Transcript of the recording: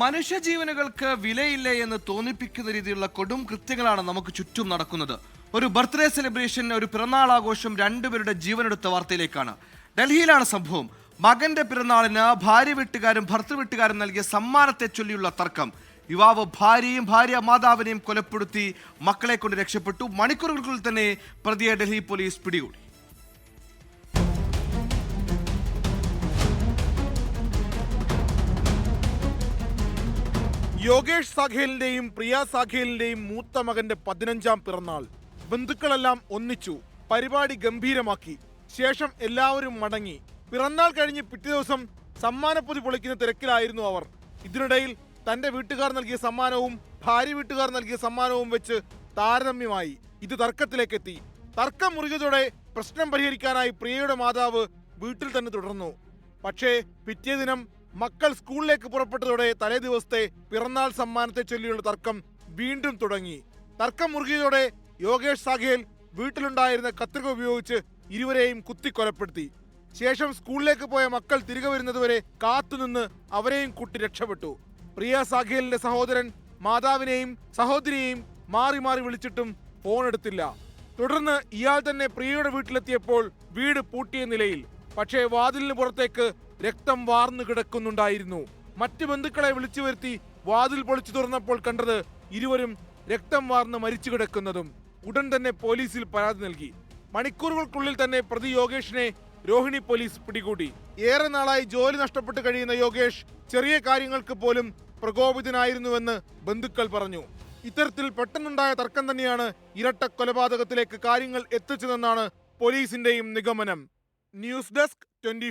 മനുഷ്യജീവനുകൾക്ക് വിലയില്ല എന്ന് തോന്നിപ്പിക്കുന്ന രീതിയിലുള്ള കൊടും കൃത്യങ്ങളാണ് നമുക്ക് ചുറ്റും നടക്കുന്നത്. ഒരു ബർത്ത്ഡേ സെലിബ്രേഷൻ ഒരു പിറന്നാൾ ആഘോഷം രണ്ടുപേരുടെ ജീവനെടുത്ത വാർത്തയിലേക്കാണ്. ഡൽഹിയിലാണ് സംഭവം. മകന്റെ പിറന്നാളിന് ഭാര്യ വീട്ടുകാരും ഭർത്തൃ വീട്ടുകാരും നൽകിയ സമ്മാനത്തെ ചൊല്ലിയുള്ള തർക്കം. യുവാവ് ഭാര്യയും ഭാര്യ മാതാവിനെയും കൊലപ്പെടുത്തി മക്കളെ കൊണ്ട് രക്ഷപ്പെട്ടു. മണിക്കൂറുകൾക്കുള്ളിൽ തന്നെ പ്രതിയെ ഡൽഹി പോലീസ് പിടികൂടി. യോഗേഷ് സാഖേലിന്റെയും പ്രിയ സാഖേലിന്റെയും മൂത്ത മകന്റെ പതിനഞ്ചാം പിറന്നാൾ. ബന്ധുക്കളെല്ലാം ഒന്നിച്ചു. പരിപാടി ഗംഭീരമാക്കി. ശേഷം എല്ലാവരും മടങ്ങി. പിറന്നാൾ കഴിഞ്ഞ് പിറ്റേ ദിവസം സമ്മാനപ്പൊതി പൊളിക്കുന്ന തിരക്കിലായിരുന്നു അവർ. ഇതിനിടയിൽ തന്റെ വീട്ടുകാർ നൽകിയ സമ്മാനവും ഭാര്യ വീട്ടുകാർ നൽകിയ സമ്മാനവും വെച്ച് താരതമ്യമായി. ഇത് തർക്കത്തിലേക്കെത്തി. തർക്കം മുറുകിയതോടെ പ്രശ്നം പരിഹരിക്കാനായി പ്രിയയുടെ മാതാവ് വീട്ടിൽ തന്നെ തുടർന്നു. പക്ഷേ പിറ്റേ ദിനം മക്കൾ സ്കൂളിലേക്ക് പുറപ്പെട്ടതോടെ തലേ ദിവസത്തെ പിറന്നാൾ സമ്മാനത്തെ ചൊല്ലിയുള്ള തർക്കം വീണ്ടും തുടങ്ങി. തർക്കം മുറുകിയതോടെ യോഗേഷ് സാഖേൽ വീട്ടിലുണ്ടായിരുന്ന കത്രിക ഉപയോഗിച്ച് ഇരുവരെയും കുത്തിക്കൊലപ്പെടുത്തി. ശേഷം സ്കൂളിലേക്ക് പോയ മക്കൾ തിരികെ വരുന്നതുവരെ കാത്തുനിന്ന് അവരെയും കുട്ടി രക്ഷപ്പെട്ടു. പ്രിയ സാഖേലിന്റെ സഹോദരൻ മാതാവിനെയും സഹോദരിയെയും മാറി മാറി വിളിച്ചിട്ടും ഫോൺ എടുത്തില്ല. തുടർന്ന് ഇയാൾ തന്നെ പ്രിയയുടെ വീട്ടിലെത്തിയപ്പോൾ വീട് പൂട്ടിയ നിലയിൽ. പക്ഷേ വാതിലിന് പുറത്തേക്ക് രക്തം വാർന്നു കിടക്കുന്നുണ്ടായിരുന്നു. മറ്റു ബന്ധുക്കളെ വിളിച്ചു വരുത്തി വാതിൽ പൊളിച്ചു തുറന്നപ്പോൾ കണ്ടത് ഇരുവരും രക്തം വാർന്ന് മരിച്ചു കിടക്കുന്നതും ഉടൻ തന്നെ പോലീസിൽ പരാതി നൽകി. മണിക്കൂറുകൾക്കുള്ളിൽ തന്നെ പ്രതി യോഗേഷിനെ രോഹിണി പോലീസ് പിടികൂടി. ഏറെ നാളായി ജോലി നഷ്ടപ്പെട്ട് കഴിയുന്ന യോഗേഷ് ചെറിയ കാര്യങ്ങൾക്ക് പോലും പ്രകോപിതനായിരുന്നുവെന്ന് ബന്ധുക്കൾ പറഞ്ഞു. ഇത്തരത്തിൽ പെട്ടെന്നുണ്ടായ തർക്കം തന്നെയാണ് ഇരട്ട കൊലപാതകത്തിലേക്ക് കാര്യങ്ങൾ എത്തിച്ചതെന്നാണ് പോലീസിന്റെയും നിഗമനം. News desk twenty